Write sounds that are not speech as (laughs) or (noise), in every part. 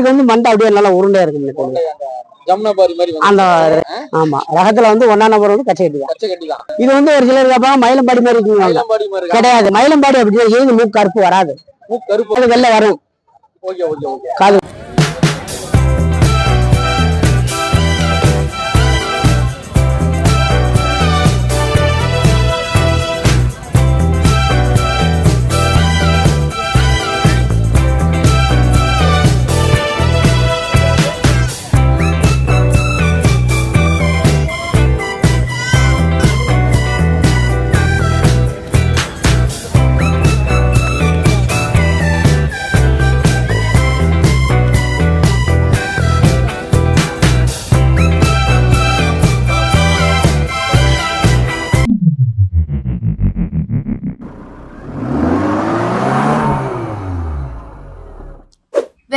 போயருக்கு வந்து மண்டை அப்படியே நல்லா உருண்டையா இருக்கு இந்த கோழி. ஜமுனாபாரி மாதிரி வந்து அந்த ஆமா ரகத்துல வந்து ஒன்னா நம்பர் வந்து கச்சை இது வந்து ஒரு சிலர் கேட்பாங்க மயிலம்பாடி மாதிரி இருக்குங்க? கிடையாது. மயிலம்பாடி அப்படி ஏது மூக்கு கருப்பு வராது? கருப்பு வெள்ளை வரும். காது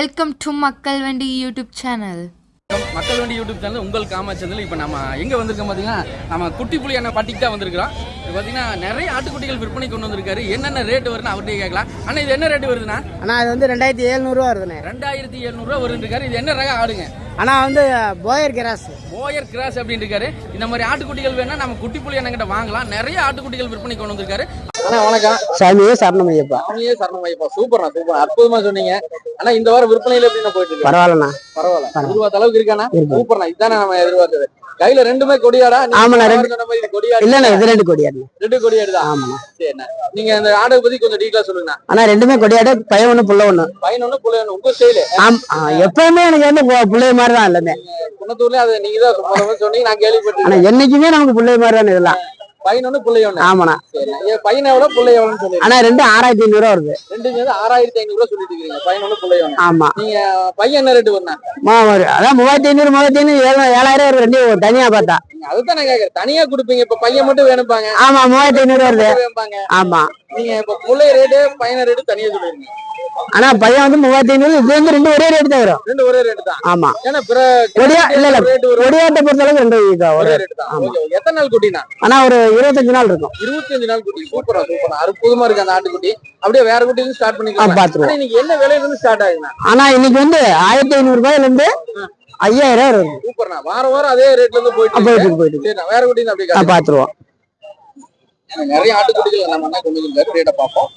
வெல்கம் டு மக்கள் வண்டி யூடியூப் சேனல் மக்கள் வண்டி யூடியூப் சேனல் உங்கள் காமா சேனல் இப்போ நம்ம எங்கே வந்திருக்கோம் பார்த்தீங்கன்னா நம்ம குட்டி புலி அண்ணா பட்டிக்கு தான் வந்திருக்கிறோம். இது பார்த்தீங்கன்னா நிறைய ஆட்டுக்குட்டிகள் விற்பனை கொண்டு வந்திருக்காரு. என்னென்ன ரேட் வருதுன்னு அவர்கிட்ட கேட்கலாம். அண்ணா இது என்ன ரேட் வருதுண்ணா? ஆனா இது வந்து ரெண்டாயிரத்தி எழுநூறுவா வருதுண்ணே. ரெண்டாயிரத்தி எழுநூறுவா வருதுருக்காரு இது என்ன ரக ஆடுங்க? ஆனா வந்து போயர் கிராஸ் போயர் கிராஸ் அப்படின்னு இருக்காரு இந்த மாதிரி ஆட்டுக்குட்டிகள் வேணா நம்ம குட்டி புலி அண்ணன் கிட்ட வாங்கலாம். நிறைய ஆட்டுக்குட்டிகள் விற்பனை கொண்டு வந்திருக்காரு. அண்ணா வணக்கம். சாமியே சரணம் ஐயப்பா? சாமியே சரணம் ஐயப்பா? சூப்பர்ண்ணா சூப்பர் அற்புதமா சொன்னீங்க. ஆனா இந்த வாரம் விற்பனையில எப்படின்னா போயிட்டு இருக்கு? பரவாயில்லண்ணா. பரவாயில்ல. எதிர்பார்த்த அளவுக்கு இருக்கானா இருக்கு. சூப்பர்ண்ணா இதுதானே நம்ம எதிர்பார்த்தது. கையில ரெண்டுமே கொடியாடா? இந்த ரெண்டு- கொடியாடு. இல்லண்ணா இது ரெண்டு கொடியாடு. ரெண்டு கொடியாடுதான் ஆமாண்ணா. சரிண்ணா. நீங்க அந்த ஆடை பத்தி கொஞ்சம் டீட்டெயிலா சொல்லுங்க ஆனா ரெண்டுமே கொடியாடு பையன் ஒண்ணு புள்ள ஒண்ணு. பையன் ஒண்ணு புள்ள ஒண்ணு உங்க ஸ்டைலு ஆம் எப்பவுமே எனக்கு வந்து பிள்ளைய மாதிரி தான் எல்லாமே குணத்தூர்ல அதை நீங்க தான் சொன்னீங்க நான் ஆனா கேள்விப்பட்டிருக்கேன் என்னைக்குமே நமக்கு பிள்ளைய மாதிரி தான் இதெல்லாம். பையன் ஒண்ணு புள்ளை ஒண்ணு ஆமாண்ணா பையன் எவ்வளவு புள்ளை ஆனா ரெண்டு ஆறாயிரத்தி ஐநூறு ரூபா வருது. ரெண்டு சேர்ந்து ஆறாயிரத்தி ஐநூறு ரூபா சொல்லிட்டு இருக்கீங்க பையன் ஒண்ணு புள்ளை ஒண்ணு ஆமா. நீங்க பையன் என்ன ரேட்டு ஒரு அதான் மூவாயிரத்தி ஐநூறு மூவாயிரத்தி ஐநூறு ஏழு ஏழாயிரம் ரெண்டு தனியா பார்த்தா. அதுதான் நான் கேக்குறேன் தனியா கொடுப்பீங்க. இப்ப பையன் மட்டும் வேணும்பாங்க. ஆமா மூவாயிரத்தி ஐநூறு வருது. ஆமா. நீங்க இப்ப புள்ளை ரேட்டு பையன ரேட்டு தனியா சொல்லிருக்கீங்க ஆனா பையன் வந்து மூவாயிரத்தி ஐநூறு இது வந்து ரெண்டு ஒரே ரேட் தான் வரும் ரெண்டு ஒரே ரேட்டு தான். ஆமா. ஏன்னா பிற கொடியா இல்ல இல்ல கொடியாட்டை பொறுத்த அளவுக்கு ரெண்டு ஒரே ரேட்டு தான் ஆமா. எத்தனை நாள் குட்டினா? ஆனா ஒரு இருபத்தஞ்சு நாள் இருக்கும். இருபத்தஞ்சு நாள் குட்டி. சூப்பரா சூப்பரா அற்புதமா இருக்கு அந்த ஆட்டுக்குட்டி. அப்படியே வேற குட்டி இருந்து ஸ்டார்ட் பண்ணிக்கலாம். பாத்துருவோம். இன்னைக்கு என்ன விலையில இருந்து ஸ்டார்ட் ஆகுதுண்ணா ஆனா இன்னைக்கு வந்து ஆயிரத்தி ஐநூறு ரூபாயில இருந்து ஐயாயிரம் ரூபாய் வருது சூப்பர்ண்ணா வாரம் வாரம் அதே ரேட்ல இருந்து போயிட்டு இருக்கு. போயிட்டு இருக்கு, போயிட்டு இருக்கு. வேற குட்டி அப்படியே. பாத்துருவோம். நிறைய ஆட்டுக்குட்டிகள் நம்ம என்ன கொண்டு வந்திருக்காரு ரேட்டை பார்ப்போம்.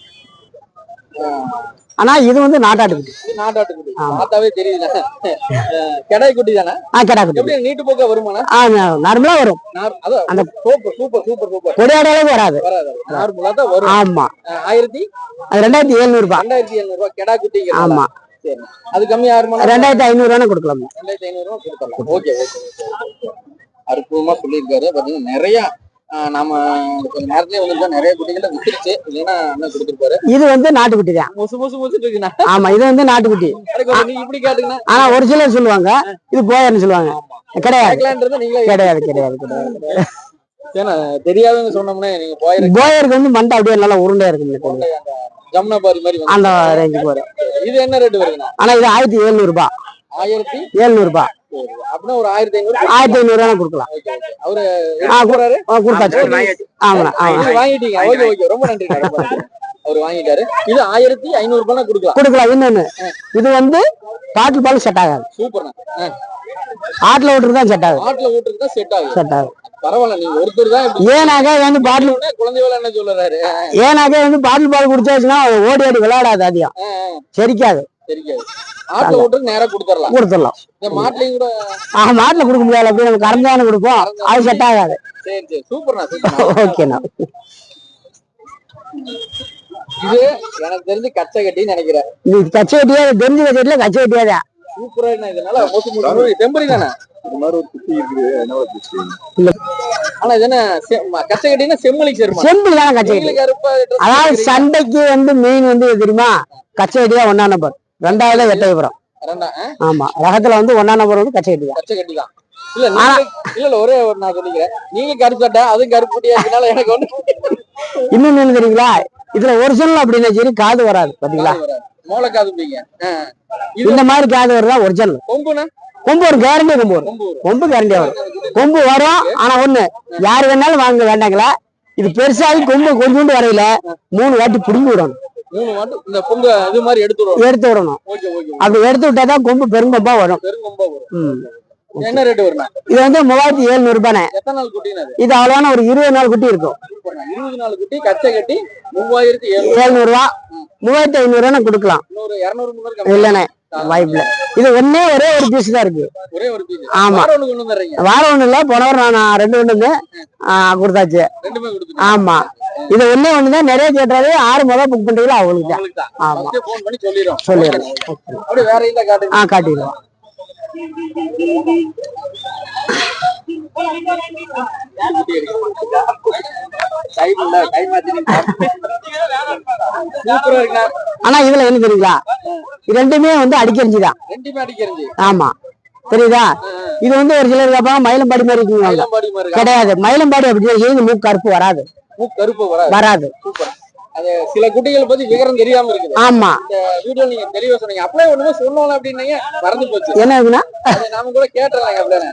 ஆனா இது வந்து நாட்டாட்டுக்குட்டி நாட்டாட்டுக்குட்டி. பார்த்தாவே தெரியுதுண்ணா கெடாய் குட்டி தானே? ஆ கிடாக்குட்டி எப்படி நீட்டு போக்க வருமாண்ணா ஆ நார்மலா வரும். அந்த- சூப்பர் சூப்பர் சூப்பர் சூப்பர். கொடியாட அளவுக்கு வராது. வராது. நார்மலா தான் வரும். ஆமா. ஆயிரத்தி? ரெண்டாயிரத்தி எழுநூறு ரூபாய் ரெண்டாயிரத்தி எழுநூறு ரூபாய் கெடா குட்டி ஆமா. சரி. அது கம்மி ஆறுமா ரெண்டாயிரத்தி ஐநூறு ரூபாய் கொடுக்கலாம். ரெண்டாயிரத்தி ஐநூறு ரூபாய் கொடுத்துடலாம். Okay okay. அற்புதமா சொல்லியிருக்காரு. பாத்தீங்கன்னா நிறைய நாம கொஞ்ச நேரத்திலே வந்து நிறைய குட்டிகளை வித்துருச்சு. இல்லைன்னா அண்ணன் கொடுத்துருப்பாரு. இது வந்து நாட்டுக்குட்டி தான். முசு முசு முசுட்டு இருக்குண்ணா. ஆமா இது வந்து நாட்டுக்குட்டி. இப்படி காட்டுங்கண்ணா ஆனா ஒரு சிலர் சொல்லுவாங்க இது போயர்னு சொல்லுவாங்க. கிடையாது. கிடையாது கிடையாது கிடையாது ஏன்னா தெரியாதவங்க சொன்னோம்னா நீங்க போயிருக்கு வந்து மண்டை அப்படியே நல்லா உருண்டையா இருக்கு இந்த கோழி. ஜமுனாபாரி மாதிரி அந்த ரேஞ்சுக்கு வரும் இது என்ன ரேட் வருதுண்ணா? ஆனா இது ஆயிரத்தி எழுநூறு ரூபாய் ஆயிரத்தி எழுநூறு ரூபாய் ஒரு ஆயிரத்தி ஐநூறு ஆயிரத்தி ஐநூறு கொடுக்கலாம். அவரு கொடுத்தாச்சு ஆமா வாங்கிட்டீங்க. Okay okay. ரொம்ப நன்றி. அவர் வாங்கிட்டாரு. இது ஆயிரத்தி ஐநூறு ரூபாய் கொடுக்கலாம். கொடுக்கலாம் இன்னொன்னு இது வந்து பாட்டில் பால் செட் ஆகாது. சூப்பர்ண்ணா. ஆட்டில் ஓட்டுறது தான் செட் ஆகுது. ஆட்டுல ஓட்டுறது தான் செட் ஆகும் செட் ஆகும் பரவாயில்ல நீங்க ஒருத்தர் தான் ஏனாக்கா வந்து பாட்டில் உடனே குழந்தை வேலை என்ன சொல்லுறாரு? ஏனாக்கா வந்து பாட்டில் பால் குடிச்சாச்சுன்னா ஓடி ஆடி விளையாடாது அதிகம். செரிக்காது. கொடுத்துடலாம். மாட்டில் கொடுக்க முடியாது. அப்படி நம்ம கறந்து தானே கொடுப்போம். அது செட் ஆகாது. சரி சரி. சூப்பர்ண்ணா சூப்பர்ண்ணா. ஓகேண்ணா. இது எனக்கு தெரிஞ்சு கச்சை கட்டின்னு நினைக்கிறேன். இது கச்சை வெட்டியா தெரிஞ்ச கச்சைட்டில கச்சை வெட்டியாதான் சூப்பரா என்ன இதனால செம்பரி தானே? செம்பிள் தானே கச்சை அதாவது. சண்டைக்கு வந்து மெயின் வந்து தெரியுமா? கச்சை வெட்டியா ஒன்னா நம்பர் ரெண்டாவது எட்டயபுரம்? ஆமா ரகத்துல வந்து ஒன்னா நம்பர் வந்து கச்சை தான் கச்சை கட்டி தான் இல்ல இல்ல இல்ல ஒரே ஒரு நான் சொல்லிக்கிறேன். நீங்க கருப்பு சட்டை அதுவும் கருப்பு குட்டியா எனக்கு ஒண்ணு இன்னொன்னு என்ன தெரியுங்களா? இதுல ஒரிஜினல் அப்படின்னா சரி காது வராது பாத்தீங்களா? மோளை இது இந்த மாதிரி காது வருதா? ஒரிஜினல் கொம்புனா கொம்பு ஒரு கேரண்டி கொம்பு வரும். கொம்பு வரும். கொம்பு கேரண்டியா வரும். கொம்பு வரும். ஆனா ஒண்ணு யார் வேணாலும் வாங்க வேண்டாங்களா? இது பெருசாகி கொம்பு கொஞ்சோண்டு வரையில மூணு வாட்டி புடுங்கி விடணும் மூணு மாட்டு இந்த பொங்க இது மாதிரி எடுத்து விடுவோம் எடுத்து விடணும். அப்படி எடுத்து விட்டாதான் கொம்பு பெருங்கொம்பா வரும். பெருங்கொம்பா வரும். என்ன ரேட் வருண்ணா? இது வந்து மூவாயிரத்தி எழுநூறு ரூபாய் எத்தனை நாள் அது? இது அவ்வளவான ஒரு இருபது நாள் குட்டி இருக்கும். இருபது நாள் குட்டி கச்சை கட்டி மூவாயிரத்தி எழுநூறு ரூபா. மூவாயிரத்தி ஐநூறு ரூபா கொடுக்கலாம் இல்லைண்ணே. வாய்ப்புல இது ஒண்ணே ஒரே ஒரு பீஸ் தான் இருக்கு. ஒரே ஒரு பீஸ் ஆமா. வாரம் ஒண்ணு இல்ல போன வாரம் நான் ரெண்டு ஒண்ணுமே கொடுத்தாச்சு. ஆமா. இது ஒண்ணே ஒண்ணுதான் நிறைய கேட்டாரு ஆறு முதல் புக் பண்றீங்களோ அவங்களுக்கு தான். ஆமா. சொல்லிடுறோம் ஆ காட்டிடுவோம். சூப்பரா இருக்குண்ணா ஆனா இதுல என்ன தெரியுங்களா இது ரெண்டுமே வந்து அடிக்கரிஞ்சி தான் ரெண்டுமே அடிக்கிறது ஆமா. தெரியுதா? இது வந்து ஒரு சிலர் கேட்பாங்க மயிலம்பாடி மாதிரி இருக்குங்க. இருக்கா? கிடையாது. மயிலம்பாடி அப்படி ஏங்க மூக்கு கருப்பு வராது. வராது. சில குட்டிகள் பத்தி விவரம் தெரியாம இருக்குது. ஆமா. இந்த வீடியோ நீங்க தெளிவா சொன்னீங்க. அப்படியே ஒண்ணுமே சொல்லணும் அப்படின்னீங்க மறந்து போச்சு. என்ன நாம கூட யூடியூப்ல அப்படின்னு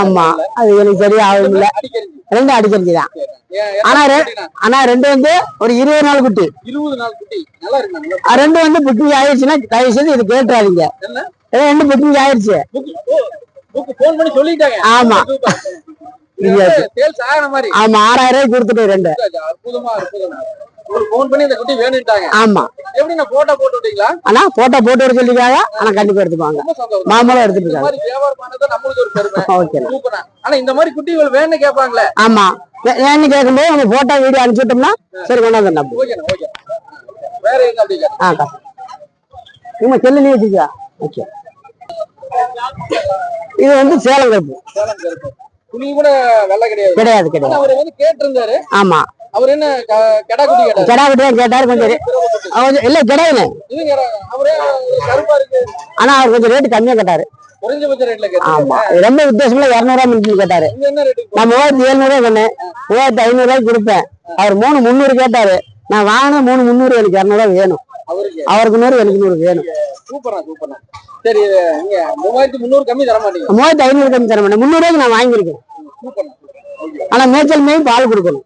ஆமா அது எனக்கு சரியா ஆகும் இல்ல தான். ஆனா ரெண்டு வந்து ஒரு இருபது நாள் குட்டி. இருபது நாள் குட்டி. ரெண்டு வந்து புக்கிங் ஆயிடுச்சுன்னா தயவு செய்து இது கேட்டுறாதீங்க ரெண்டு புக்கிங் ஆயிடுச்சு ஆமா. ஆமா ஆறாயிரம் ரூபாய்க்கு கொடுத்துட்டு ரெண்டு. ஆமா. போட்டோ போட்டு ஆனா போட்டோ போட்டு வர சொல்லிருக்காங்க ஆனா கண்டிப்பா எடுத்துப்பாங்க. மாமூலம் எடுத்துட்டு (laughs) ஓகே. ஆனா இந்த மாதிரி குட்டிகள் வேணும்னு கேட்பாங்களே? ஆமா. ஏன்னு கேட்கும்போது நம்ம போட்டோ வீடியோ அனுப்பிச்சுட்டோம்னா சரி கொண்டாந்து நம்ம வேற எங்க ஆ காசு இவங்க செல்லுலயே வச்சுக்கா. ஓகே. இது வந்து சேலம் கருப்பு. சேலம் கருப்பு. துணி கூட வெள்ளை கிடையாது. கிடையாது அவர் வந்து கேட்டிருந்தாரு. ஆமா. அவர் என்ன க- கெடா குட்டி கேட்டாரு கெடா குட்டியா கேட்டாரு கொஞ்சம் ரே- அவர் கொஞ்சம் இல்ல அவரே கருப்பா இருக்கு? ஆனா அவர் கொஞ்சம் ரேட்டு கம்மியா கேட்டாரு. குறைஞ்சபட்ச ரேட்ல ஆமா. ரொம்ப இரநூறுவா கேட்டாரு. நான் மூவாயிரத்தி எழுநூறுவா சொன்னேன். மூவாயிரத்தி ஐநூறு ரூபாய்க்கு கொடுப்பேன். அவர் மூணு முந்நூறு கேட்டாரு. நான் வாங்கின மூணு முந்நூறு எனக்கு இரநூறுவா வேணும். அவருக்கு. அவருக்கு நூறு எனக்கு நூறு வேணும். சூப்பரா சூப்பரா சரி மூவாயிரத்தி முந்நூறு கம்மி தர மாட்டீங்க மூவாயிரத்தி ஐநூறு கம்மி தர மாட்டேன் முந்நூறுவாய்க்கு நான் வாங்கியிருக்கேன். ஆனா மேய்ச்சல் மேய் பால் கொடுக்கணும்.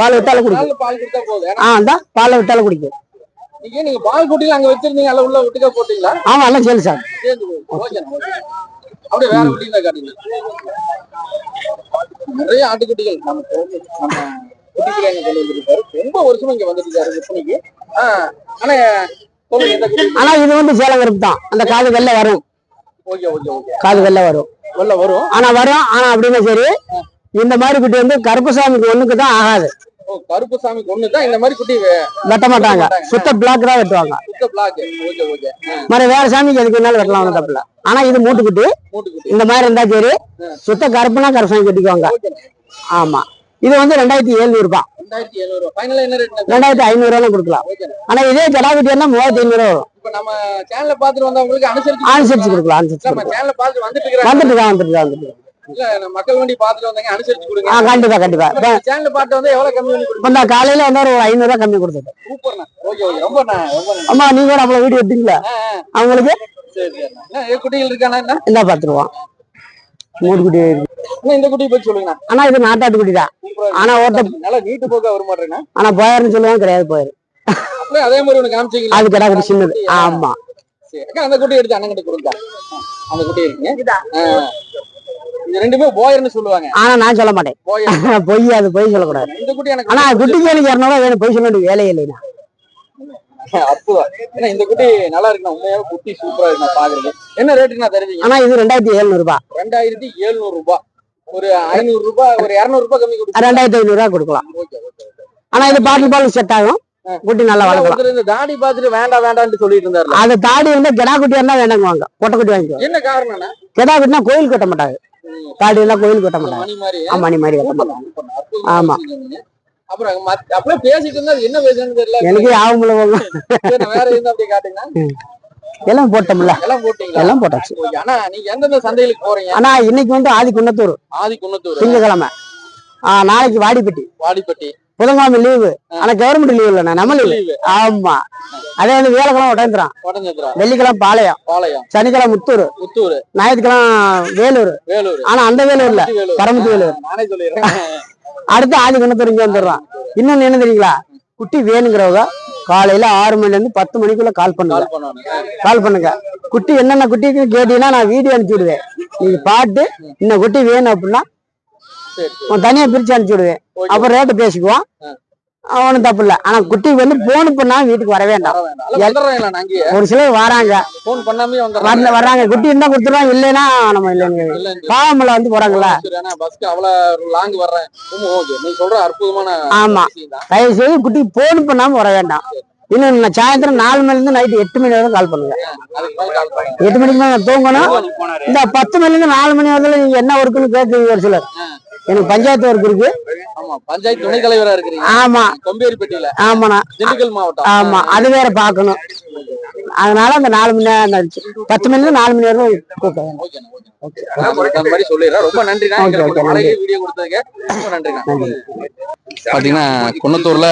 பால் விட்டாலும் குடிக்கும். பால் கொடுத்தா போதும். ஆ அந்த பாலை விட்டாலும் குடிக்கும். நீங்க நீங்க பால் குட்டில அங்க வச்சிருந்தீங்க அல்ல உள்ள விட்டுக்க போட்டீங்களா? ஆமா எல்லாம் சரி. சார் அப்படியே வேற குட்டி தான் காட்டுங்க நிறைய ஆட்டுக்குட்டிகள் நம்ம நம்ம குட்டிகளை கொண்டு வந்திருக்காரு. ரொம்ப வருஷமா இங்க வந்துருக்காரு விற்பனைக்கு ஆஹ் ஆனா குட்டி. ஆனா இது வந்து சேலம் கருப்பு தான். அந்த காது வெள்ள வரும். Okay okay okay. காது வெள்ள வரும். உள்ள வரும். ஆனா வரும். ஆனா அப்படின்னா சரி இந்த மாதிரி குட்டி வந்து கருப்பசாமிக்கு ஒண்ணுக்கு தான் ஆகாது. கருப்பு சாமி ஒண்ணு தான் இந்த மாதிரி குட்டி வெட்ட மாட்டாங்க. சுத்த பிளாக் தான் வெட்டுவாங்க. சுத்த பிளாக் ஓகே ஓகே. மறு வேற சாமிக்கு எதுக்கு வேணாலும் வெட்டலாம் ஒன்றும் தப்பில்ல ஆனா இது மூட்டு குட்டி இந்த மாதிரி இருந்தா சரி. சுத்த கருப்புனா கருசாமி கட்டிக்குவாங்க. ஓகே. ஆமா. இது வந்து ரெண்டாயிரத்தி எழுநூறு ரூபாய். ரெண்டாயிரத்தி ஐநூறு ரூபாய். கொடுக்கலாம்? ஆனா இதே குட்டியா மூவாயிரத்தி ஐநூறு ரூபா வரும். இப்ப நம்ம சேனல்ல பாத்துட்டு வந்தவங்களுக்கு அனுசரிச்சு அனுசரிச்சு கொடுக்கலாம் அனுசரிச்சு வந்துட்டு வந்துட்டு தான் வந்துட்டு மக்கள் வண்டி பாத்துட்டு வந்தாங்க அனுசரிச்சு கொடுங்க. ஆ கண்டிப்பா கண்டிப்பா. சேனல் பாட்டு வந்து எவ்வளவு கம்மி பண்ணி கொடுங்க காலையில வந்து ஒரு ஐநூறு ரூபாய் கம்மி கொடுத்துட்டேன் சூப்பர்ண்ணா. Okay okay. ரொம்ப. அம்மா நீங்க கூட அவ்வளவு வீடியோ எடுத்தீங்களா? அவங்களுக்கு? குட்டிகள் இருக்காண்ணா என்ன பத்து ரூபா மூணு குட்டி இந்த குட்டியை பத்தி சொல்லுங்கண்ணா. ஆனா இது நாட்டாட்டு குட்டி தான். ஆனா ஓட்ட. நல்லா நீட்டு போக்கா வர ஆனா போயாருன்னு சொல்லுவாங்க கிடையாது போயிரு. அதே மாதிரி ஒண்ணு காமிச்சீங்களா அது கடா குட்டி சின்னது. ஆமா. அந்த குட்டி எடுத்து அண்ணன் கிட்ட கொடுங்க அந்த குட்டி இருக்குங்க. ரெண்டுமே போயர்னு சொல்லுவாங்க. ஆனா நான் சொல்ல மாட்டேன். (laughs) பொய் அது பொய் சொல்லக்கூடாது. இந்த குட்டி எனக்கு ஆனா குட்டிக்கு எனக்கு இரநூறுவா வேணும். பொய் சொல்ல வேண்டிய வேலையே இல்லைண்ணா. ஏன்னா இந்த குட்டி நல்லா இருக்குண்ணா. உண்மையாவே குட்டி சூப்பரா இருக்கு நான் பாக்குறது என்ன ரேட்டுக்கு தருவீங்க? ஆனா இது ரெண்டாயிரத்தி எழுநூறு ரூபாய் ரெண்டாயிரத்தி எழுநூறு ரூபாய் ஒரு ஐநூறு ரூபாய் ஒரு இருநூறு ரூபாய் கம்மி கொடுத்து ரெண்டாயிரத்தி ஐநூறு ரூபாய் கொடுக்கலாம். ஓகே ஓகே ஆனா இது பாட்டில் பால் செட் ஆகும். குட்டி நல்லா வளர்க்கலாம். இந்த தாடி பார்த்துட்டு வேண்டாம் வேண்டாம்னு சொல்லிட்டு இருந்தாருல. அது தாடி வந்து கிடா குட்டியா இருந்தா வேண்டாங்குவாங்க. கொட்டை குட்டி வாங்கிக்குவாங்க. என்ன காரணம்னா கிடா குட்டினா கோயில் கட்ட மாட்டாங்க. தாடி எல்லாம் கோயில் கட்ட மாட்டாங்க. மணி மாதிரி. கட்ட மாட்டாங்க. ஆமா. அப்புறம் அப்படியே பேசிட்டு இருந்தா என்ன தெரியல. எனக்கு ஆகும்ல நான் வேற எதுவும் அப்படியே காட்டுங்க எல்லாம் போட்டோம்ல. எல்லாம் போட்டீங்களா? எல்லாம் போட்டாச்சு. ஆனா நீங்க எந்தெந்த சந்தைகளுக்கு போறீங்க? ஆனா இன்னைக்கு வந்து ஆதி குன்னத்தூர். ஆதி குன்னத்தூர். திங்கக்கிழமை. நாளைக்கு வாடிப்பட்டி. வாடிப்பட்டி. புதன்கிழமை லீவு ஆனா கவர்மெண்ட் லீவு இல்லைண்ணா நம்ம லீவு ஆமா. அதே வந்து வியாழக்கிழமை வடஞ்சந்திரா வெள்ளிக்கிழமை பாளையம். சனிக்கிழமை முத்தூர். புத்தூர் ஞாயிற்றுக்கிழமை வேலூர். வேலூர். ஆனா அந்த வேலூர் இல்ல. பரமத்தி வேலூர். அடுத்து ஆதி குணத்தூர் இங்க வந்துடுறான். இன்னொன்னு என்ன தெரியுங்களா? குட்டி வேணுங்கிறவங்க காலையில ஆறு மணில இருந்து பத்து மணிக்குள்ள கால் பண்ணுங்க. கால் பண்ணுங்க. குட்டி என்னென்ன குட்டிக்கு கேட்டீங்கன்னா நான் வீடியோ அனுப்பிச்சு விடுவேன் நீங்க பார்த்து இந்த குட்டி வேணும் அப்படின்னா உன் தனியா பிரிச்சு அனுப்பிச்சு விடுவேன். அப்புறம் ரேட்டு பேசிக்குவோன் அவனும் தப்பு இல்லை. ஆனா குட்டி வந்து போன் பண்ணா வீட்டுக்கு வர வேண்டாம். ஒரு சிலர் வராங்க. ஃபோன் பண்ணாமே வரல வர்றாங்க. குட்டி இருந்தா கொடுத்துருவாங்க இல்லைன்னா நம்ம இல்லைங்க பாவமல வந்து அற்புதமான ஆமா. தான். தயவு செய்து குட்டி போன் பண்ணாம வர வேண்டாம். இன்னும் சாயந்தரம் நாலு மணில இருந்து நைட்டு எட்டு மணி வரைக்கும் கால் பண்ணுங்க. எட்டு மணிக்கு மேல நான் தூங்கணும். இந்த பத்து மணில இருந்து நாலு மணி வரைக்கும் நீங்க என்ன ஒர்க்குன்னு கேட்குறீங்க ஒரு சிலர். எனக்கு பஞ்சாயத்து ஒர்க் இருக்கு. ஆமா பஞ்சாயத்து துணைத் தலைவரா இருக்கிறீங்க. ஆமா. கொம்பேரிப்பட்டியில. ஆமாண்ணா. திண்டுக்கல் மாவட்டம். ஆமா அது வேற பார்க்கணும். அதனால அந்த நாலு மணி நேரம் ஆயிடுச்சு. பத்து மணில நாலு மணி நன்றிண்ணா. பாத்தீங்கன்னா குன்னத்தூர்ல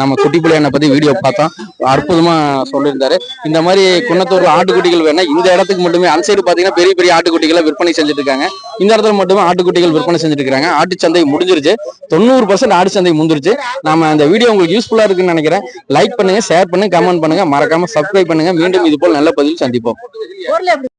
நம்ம குட்டி புள்ளையனை பத்தி வீடியோ பார்த்தோம். அற்புதமா சொல்லியிருந்தாரு. இந்த மாதிரி குன்னத்தூர்ல ஆட்டுக்குட்டிகள் வேணா இந்த இடத்துக்கு மட்டுமே அந்த சைடு பாத்தீங்கன்னா பெரிய பெரிய ஆட்டுக்குட்டிகளை விற்பனை செஞ்சுட்டு இருக்காங்க இந்த இடத்துல மட்டுமே ஆட்டுக்குட்டிகள் விற்பனை செஞ்சுட்டு இருக்காங்க ஆட்டு சந்தை முடிஞ்சிருச்சு. தொண்ணூறு பர்சன்ட் ஆட்டு சந்தை முடிஞ்சிருச்சு நாம அந்த வீடியோ உங்களுக்கு யூஸ்ஃபுல்லா இருக்குன்னு நினைக்கிறேன். லைக் பண்ணுங்க ஷேர் பண்ணுங்க கமெண்ட் பண்ணுங்க. மறக்காம சப்ஸ்கிரைப் பண்ணுங்க. மீண்டும் இது போல் நல்ல பதில் சந்திப்போம்.